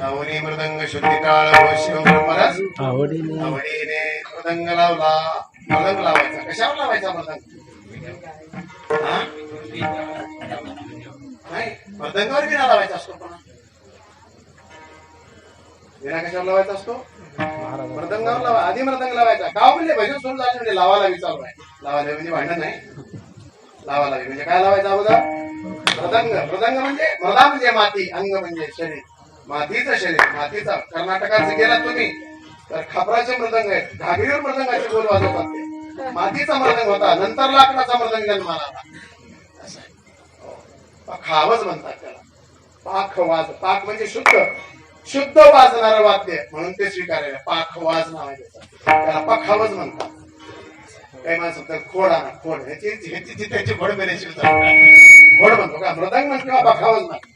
आवडी मृदंग शुद्धी टाळ परस आवडीने मृदंग लावला मृदंग लावायचा कशावर लावायचा मृदंग हा? नाही मृदंगावर विना लावायचा असतो पण विना कशावर लावायचा असतो मृदंगावर लावा आधी मृदंग लावायचा का म्हणले भजन सुरू झाले म्हणजे लावा लावी चालू आहे लावा लावी म्हणजे भांडण नाही लावा लावी म्हणजे काय लावायचं अगोदर मृदंग मृदंग म्हणजे मृदा म्हणजे माती अंग म्हणजे शरीर मातीचं शरीर मातीचा. कर्नाटकाचं गेला तुम्ही तर खापराचे मृदंग आहेत. घागरीवर मृदंगाचे बोल वाजवतात ते. मातीचा मृदंग होता नंतर लाकडाचा मृदंग जन्माला आला असं खावच म्हणतात त्याला. पाख वाज पाक म्हणजे शुद्ध. शुद्ध वाजणारं वाद्य म्हणून ते स्वीकारायला पाख वाज नाव त्याला पाखावच म्हणतात. काही माणसं तर खोड आणा खोड. ह्याची ह्याची जी त्याची घोड मेरेची घोड म्हणतो का? मृदंग म्हणतो किंवा पखावच म्हणतो.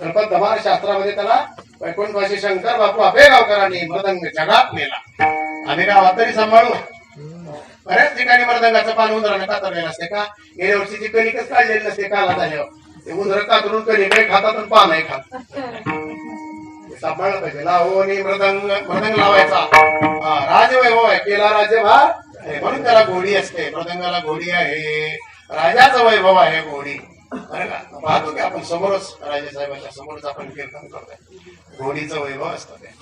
तर पण धमार शास्त्रामध्ये त्याला वैकुंठवासी शंकर बापू आपेगावकरांनी मृदंग जगात नेला. आम्ही गावात तरी सांभाळू? बऱ्याच ठिकाणी मृदंगाचं पान उंदराने कातरलेलं असते का? गेल्या वर्षीची कणिकच काढलेली नसते काला झाल्यावर? ते उंदर कातरून कणिक काही खातात आणि पान खात. सांभाळलं पाहिजे. लावणी मृदंग मृदंग लावायचा. हा, राजवैभव आहे केला राज्यभार. म्हणून त्याला घोडी असते. मृदंगाला घोडी आहे. राजाचं वैभव आहे घोडी. पाहतो की आपण समोरच राजे साहेबांच्या समोरच आपण कीर्तन करतोय. घोडीचं वैभव असतं ते.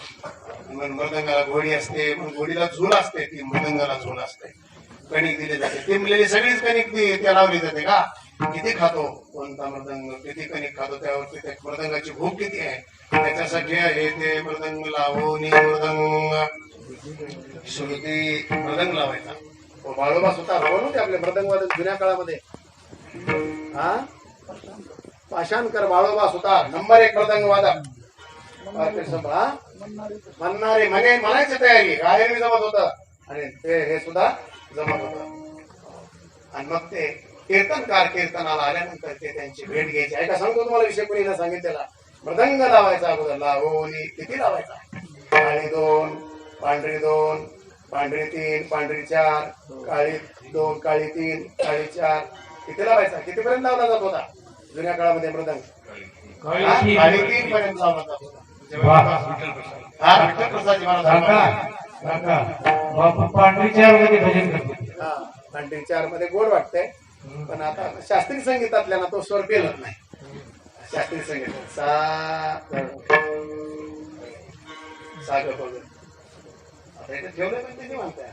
मृदंगाला घोडी असते घोडीला झूल असते ती मृदंगाला झूल असते. कणिक दिली जाते. तिमलेली सगळीच कणिक त्या लावली जाते का? किती खातो कोणता मृदंग? किती कणिक खातो? त्यावरती त्या मृदंगाची भूक किती आहे? त्याच्यासाठी आहे ते मृदंग लावणी मृदंग. श्रुती मृदंग लावायचा. बाळोबा स्वतः होते आपले मृदंग जुन्या काळामध्ये? हा? पाषाणकर बाळोबा सुतार नंबर एक मृदंग वादक म्हणणारे म्हणे म्हणायची तयारी गायन जमत होत. आणि ते हे सुद्धा जमत होत. आणि मग ते कीर्तनकार कीर्तनाला आल्यानंतर ते त्यांची भेट घ्यायची. ऐका सांगतो तुम्हाला विषय कोणी सांगितलेला. मृदंग लावायचा अगोदर लावणी किती लावायचा? काळी दोन पांढरी दोन पांढरी तीन पांढरी चार काळी दोन काळी तीन काळी चार. किती लावायचा? कितीपर्यंत लावला जात होता? जुन्या काळामध्ये मृदंग हा? पर्यंत हा? विठ्ठलमध्ये भजन करते हा पांढरी चारमध्ये गोड वाटतंय पण आता शास्त्रीय संगीतातल्या ना तो स्वर पेलत नाही. शास्त्रीय संगीत. सा सा ग प ग. आता इथे ठेवलं पण किती म्हणताय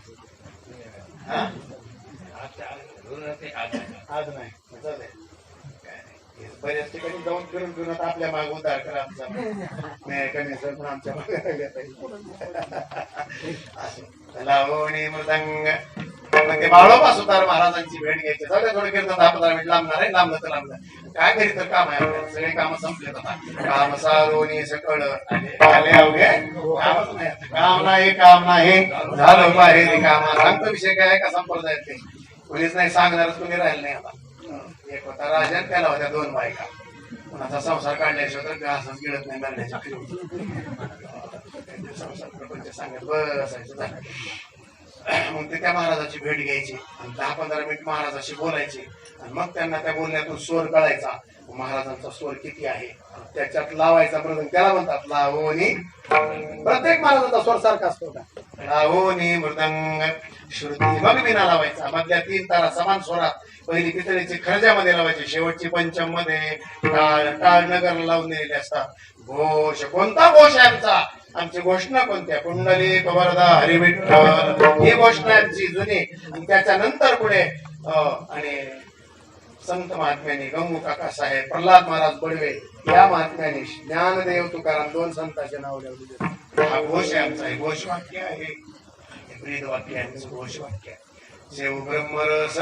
हा? आज नाही चालतंय. काय नाही. हे बऱ्याच ठिकाणी जाऊन फिरून फिरून आपल्या माग उद्धार करा आमचा. नाही कमी सर पण आमच्या मागे लावणी मृदंग. मग ते बाळोबा सुतार महाराजांची भेट घ्यायची. सगळे थोडं कीर्तन दहा पंधरा मिनिट लांबणार आहे. लांबलं तर लांबलं. काय घरी तर काम आहे सगळे काम संपले आता. काम सारोनी सकळ. आले अवघे कामच नाही काम नाही काम नाही. झालं बाहेर काम. सांगतो विषय काय आहे का? संपर्क ते. कोणीच नाही सांगणारच कोणी राहिलं नाही आता. एक होता राजन त्याला होत्या दोन बायका. कोणाचा संसार काढल्याशिवाय तर असंच गिळत नाही मरण्याच्या त्यांचे संसार प्रपंच सांगत बसायचं झालं. मग ते त्या महाराजाची भेट घ्यायची आणि दहा पंधरा मिनिट महाराजाशी बोलायचे. आणि मग त्यांना त्या बोलण्यातून स्वर कळायचा महाराजांचा स्वर किती आहे? त्याच्यात लावायचा मृदंग त्याला म्हणतात लावणी प्रत्येक महाराजांचा स्वर सारखा असतो का लावणी मृदंग. श्रुती मग विना लावायचा. मधल्या तीन तारा समान स्वरात. पहिली पितळीची खर्जामध्ये लावायची. शेवटची पंचममध्ये टाळ टाळ नगर लावून दिलेले असतात. घोष कोणता घोष आहे आमचा? आमची घोषणा कोणत्या कुंडली कबरदा हरिविठ्ठल. ही घोषणा आमची जुनी. आणि त्याच्यानंतर पुढे आणि संत महात्म्याने गंगू काका साहेब प्रल्हाद महाराज बडवे या महात्म्याने ज्ञानदेव तुकाराम दोन संतांचे नाव लिहिले हा घोष आहे आमचा घोष वाक्य आहे. हे ब्रीद वाक्य आहे घोष वाक्य आहे. शिव ब्रह्मरस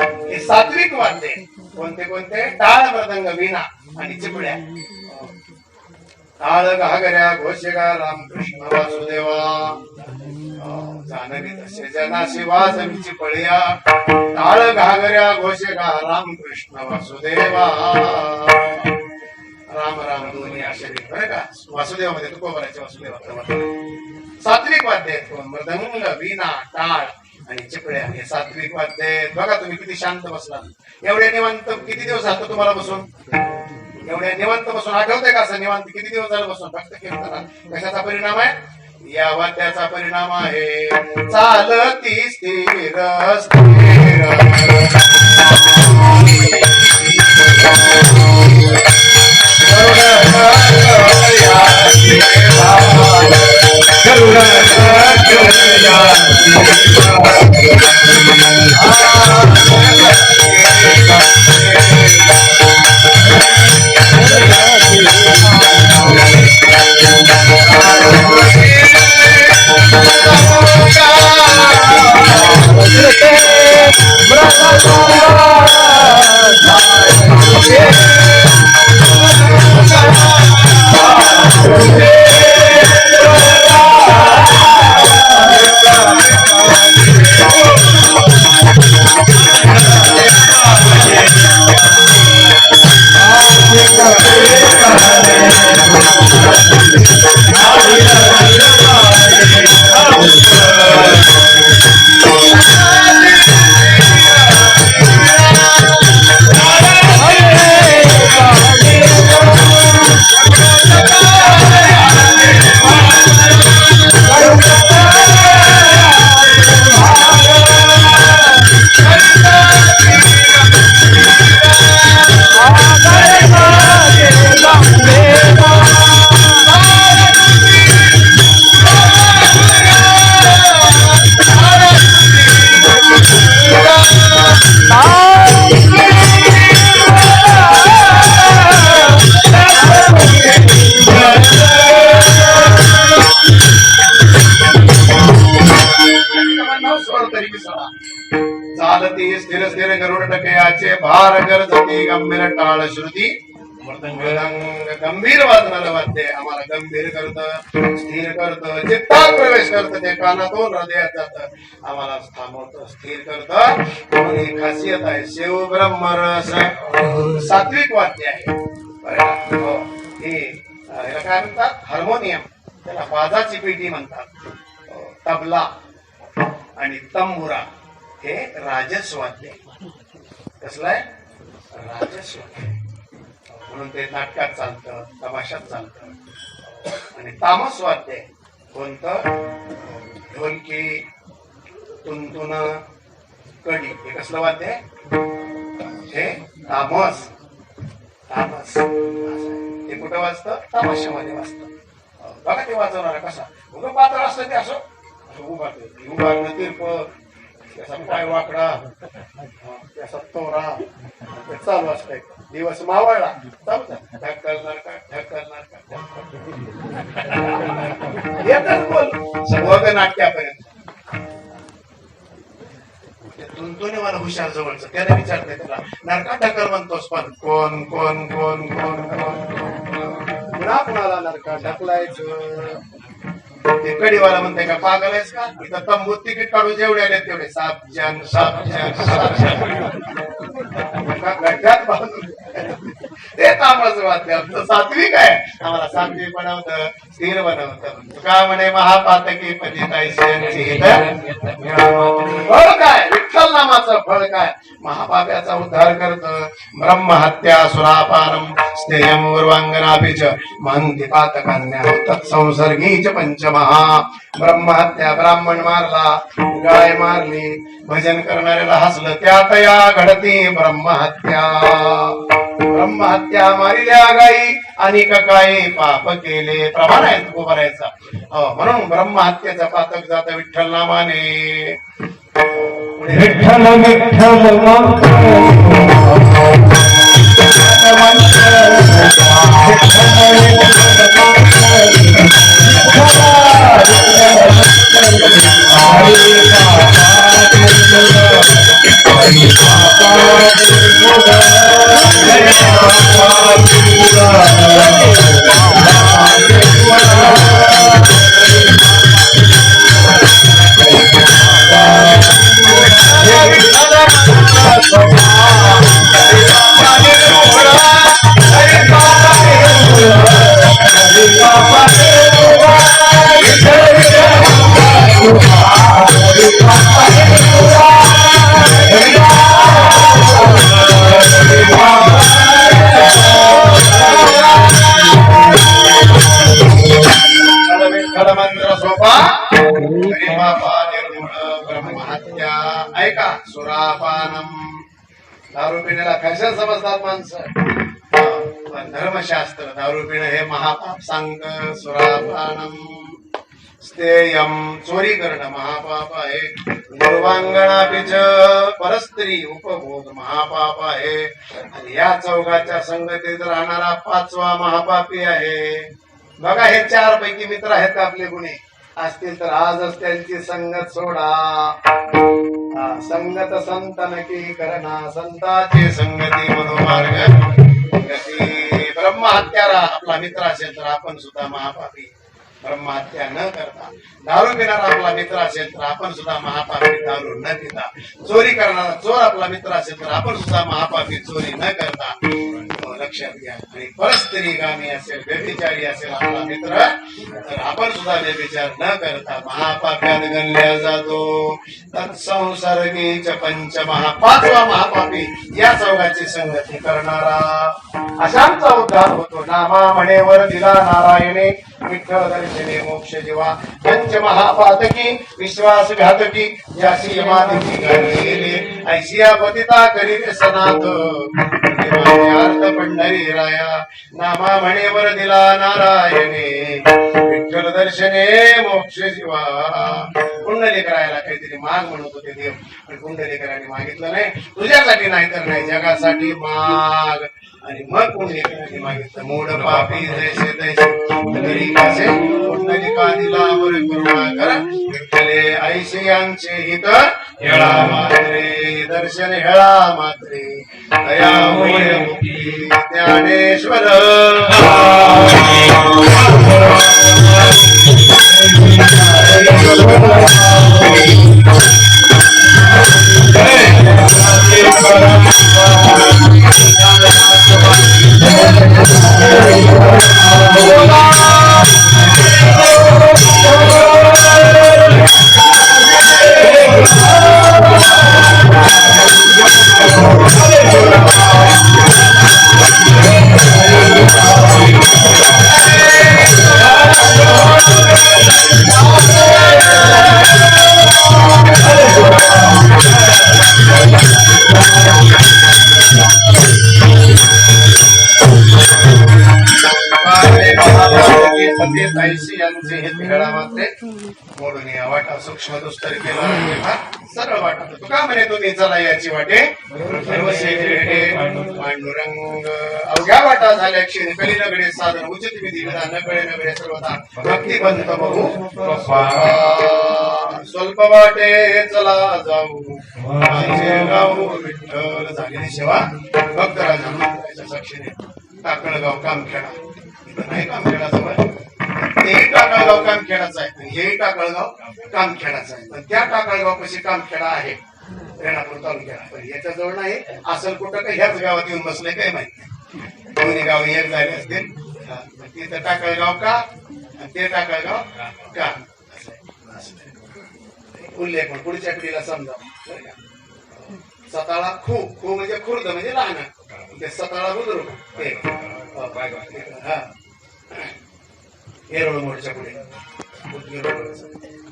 हे सात्विक वाद्य कोणते कोणते? टाळ मृदंग विना आणि चिपड्या टाळ घागऱ्या घोषगा रामकृष्ण वासुदेवा जानवी तसे जनाशी वाजवीची पळया। ताळ घागऱ्या घोषगा रामकृष्ण वासुदेवा। राम राम दोन्ही आश्चर्य बरं का? वासुदेवामध्ये तुकोबराचे वासुदेवा सात्विक वाद्य आहेत कोण? मृदंग वीणा टाळ आणि चिपळ्या हे सात्विक वाद्य आहेत. बघा तुम्ही किती शांत बसला एवढे निवांत किती दिवस आता तुम्हाला बसून? एवढ्या निवांत बसून आठवतंय का असं निवांत? किती दिवस झालं बसून फक्त कीर्तनात कशाचा परिणाम आहे? या वाद्याचा परिणाम आहे. चालती स्थिर स्वर टकयाचे भार गरजती गंभीर टाळ श्रुती गंभीर वाजणार वाद्य आम्हाला गंभीर करत स्थिर करत चित्तात प्रवेश करत ते कानातून हृदयात जात आम्हाला थांबवत स्थिर करत म्हणून ही खासियत आहे शिव ब्रह्मरस सात्विक वाद्य आहे हे अं, याला काय म्हणतात हार्मोनियम त्याला बाजाची पेटी म्हणतात तबला आणि तंबुरा हे राजस वाद्य आहे. कसलाय आहे म्हणून ते नाटकात चालतं तमाशात चालतं. आणि तामस वाद्य कोणतं? ढोलकी तुंतुन कडी. हे कसलं वाद्य? हे तामस. तामस. ते कुठं वाजतं? तमाशामध्ये वाजतं. बघा ते वाजवणारा कसा. उभं पातळ असतं ते असं. असं उभारते उभारणं तिरप त्याचा पाय वाकडा. त्याचा तोरा ते चालू असतंय. दिवस मावळला. ढक करणार का? का? करणार का? येतच बोल. सगळं नाट्यापर्यंत. ते तुंतुने मला हुशार जवळचं. त्याने विचारते तुला. नरका ढकल म्हणतोस पण. कोण कोण कोण कोण कोण कोण पुन्हा कुणाला नरका ढकलायचं? ते कडीवाला म्हणते का पागल आहेस का? इथं तंबू तिकीट काढून जेवढे आले तेवढे. सात जन सात जन सात जन ते तांबाचं वाद्य आमचं. सात्विक आहे. आम्हाला सात्विक बनवतं स्थिर बनवतं. का म्हणे महापातकी पतितायची हो काय? नामाचं फळ काय? महापाप्याचा उद्धार करत ब्रह्महत्या सुरापारम स्नेहम उर्वांगनाभिच महंती पातकान्या तत्संसर्गीच पंचमहा. ब्रह्महत्या ब्राह्मण मारला गाय मारली भजन करणाऱ्याला हसलं त्यात या घडती ब्रह्महत्या. ब्रह्महत्या मारिल्या गाई आणि काही पाप केले प्रमाण आहे तो हो, म्हणून ब्रह्महत्येचं पातक जात विठ्ठल नामाने पुढे विठ्ठल विठ्ठल हरी तरी बापा ब्रह्महत्या ऐका सुरापानम दारू पिण्याला फॅशन समजतात माणसं पण धर्मशास्त्र दारू पिणं हे महापाप सांग सुरापानम स्थेयम चोरी करणं महापाप आहे दुर्वांगणापीच परस्त्री उपभोग महापाप आहे आणि या चौघाच्या संगतीत राहणारा पाचवा महापापी आहे बघा हे चार पैकी मित्र आहेत का आपले गुन्हे असतील तर आजच त्यांची संगत सोडा. संगत संतन की करणा संताची संगती मनोमार्ग गती ब्रह्महत्यारा आपला मित्र असेल तर आपण सुद्धा महापापी. ब्रह्महत्या न करता. दारू पिणारा आपला मित्र असेल तर आपण सुद्धा महापापी दारू न पिता चोरी करणारा चोर आपला मित्र असेल तर आपण सुद्धा महापापी चोरी न करता. लक्षात घ्या. आणि परस्त्री गामी असेल व्यभिचारी असेल आपला मित्र तर आपण सुद्धा व्यभिचार न करता महापाप्यात गणल्या जातो. तत्संसर्गीच पंच महापाचवा महापापी या चौघाची संगती करणारा. अशांचा उद्धार होतो. नामा म्हणेवर दिला नारायणे विठ्ठल दर्शने मोक्ष जीवा. पंच महापातकी विश्वासघातकी यासी यमादिकी घडलेले ऐशिया पतिता करीत सनात अर्थ पंढरी राया. नामा म्हणेवर दिला नारायणे. विठ्ठल दर्शने मोक्ष जीवा. कुंडलीकरायला काहीतरी माग म्हणत होते देव. पण कुंडलीकरांनी मागितलं नाही. तुझ्यासाठी नाही तर नाही जगासाठी माग. आणि मग कुंडलीकरांनी मागितलं. मोड पापी जैसे तैसे. तरी कसे कुंडलिका दिला वर करुणा कर. विठ्ठले ऐसे यांचे हित हेळा मात्रे दर्शन हेळा मात्रे दया होय मुक्ती ज्ञानेश्वर you. मुलांचे हे खेळा मात्रे मोडून या वाटा सूक्ष्म दुस्तर केला सरळ वाटत होतो. का म्हणे तुम्ही? चला याची वाटे. पांडुरंग. अवघ्या वाटा झाल्या क्षणी. कली नगडे साधन उचित विधी विधा नगडे नगडे सर्वता भक्ती बंत बघू स्वल्प वाटे चला जाऊ. माझे गाव विठ्ठल झालेली सेवा. भक्तराजा साक्षीने टाकळगाव कामखेडा. नाही कामखेडा जवळ तेही टाकळगाव कामखेडाचं आहे. आणि हेही टाकळगाव कामखेडाचं आहे. पण त्या टाकळगाव कशी कामखेडा आहे. रेणापूर तालुक्याला. पण याच्याजवळ नाही. असं कुठं काही ह्याच गावात येऊन बसलंय काही माहीत नाही. दोन्ही गाव एक झाले असतील. हा, मग तिथं टाकळगाव का? ते टाकळगाव का? असं. उल्लेख पण पुढच्या पिढीला समजा सताळा खू. खू म्हणजे खुर्द म्हणजे लहान. ते सताळा बुद्रुक ते हा. येरवळ मोर्चा पुढे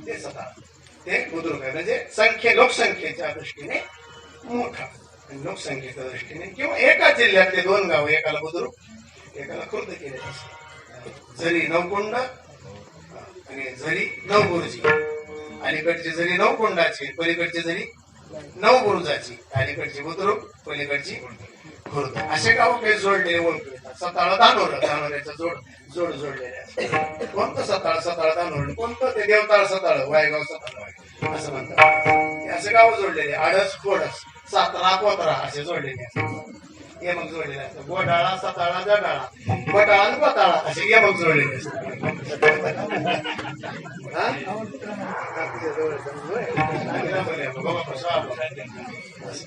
ते सताळा ते बुद्रुक आहे म्हणजे संख्ये लोकसंख्येच्या दृष्टीने मोठा आणि लोकसंख्येच्या दृष्टीने किंवा एका जिल्ह्यातले दोन गाव एकाला बुद्रुक एकाला खुर्द केले असते जरी नवकुंड आणि झरी नवगुरुजी अलीकडची जरी नवकुंडाची पलीकडची जरी नवगुरुजाची अलीकडची बुद्रुक पलीकडची खुर्द असे गाव काही जोडलेले ओळखले सताळा दानोर दानोऱ्याचा जोड जोड जोडलेले कोणतं सताळ सताळ दानोर? कोणतं ते देवताळ सताळ वायगाव सताळ असं म्हणतात. असे गाव जोडलेले आडस खोडस सातारा कोतरा असे जोडलेले असतात मग जोडलेले असतात गोडाळा सताळा जडाळा. बटाळा आणि पताळा असे यमक जोडलेले असतात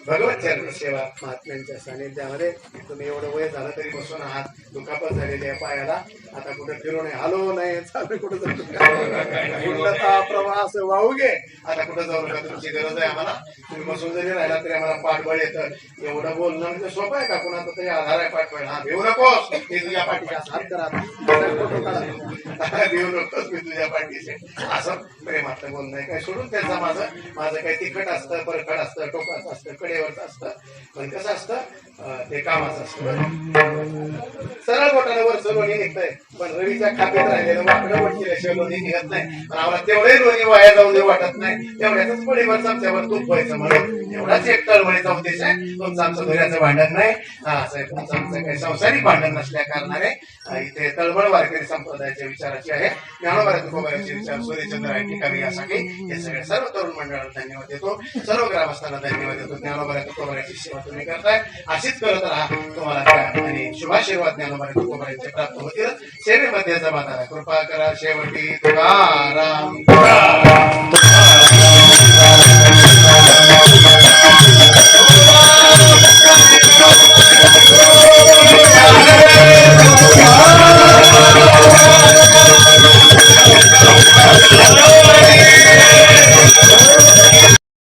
भगवत चरण सेवा महात्म्यांच्या सानिध्यामध्ये तुम्ही एवढं वय झालं तरी बसून आहात दुखापत झालेली आहे पायाला आता कुठे फिरू नये हलो नाही चालू कुठं जाऊ प्रवास वाहू घे आता कुठं जाऊ नका तुमची गरज आहे? आम्हाला तुम्ही बसून जरी राहिला तरी आम्हाला पाठबळ येतं एवढं बोलणं म्हणजे सोपं आहे का कुणाचा तरी आधार आहे पाठबळ हा देऊ नकोस मी तुझ्या पाठीचा हात करा देऊ नकोस मी तुझ्या पाठीचे असं प्रेमातलं बोलणं आहे काय सोडून त्याचा माझं माझं काही तिखट असतं परखड असतं टोकाचं असतं कडेवरचं असतं पण कसं असतं ते कामाचं असतं. सरळ बोटाला वर लोणी निघतंय. पण रवीच्या खात्यात राहिलेलं वाकडं वटकिल्याशिवाय लोणी निघत नाही. पण आम्हाला तेवढे लोणी वाया जाऊ दे वाटत नाही. तेवढ्याच पडीवर चमच्यावर तूप व्हायचं म्हणून. एवढाच एक तळमळीचा उद्देश आहे. तुमचं आमचं घराचं भांडण नाही. हा असं तुमचं आमचं काही संसारिक भांडण नसल्या कारणाने इथे तळमळ वारकरी संप्रदायाच्या विचाराची आहे. ज्ञानोबा तुकोबाराचे विचार सूर्यचंद्र आहे ठिकाणी यासाठी हे सगळे सर्व तरुण मंडळाला धन्यवाद देतो. सर्व ग्रामस्थांना धन्यवाद देतो. ज्ञानोबा तुकोबाराची सेवा तुम्ही करताय. अशीच करत राहा. तुम्हाला आणि शुभाशीर्वाद ज्ञानोबा तुकोबाराचे प्राप्त होतील. सेवेमध्ये जमा करा कृपा करा शेवटी. तुकाराम.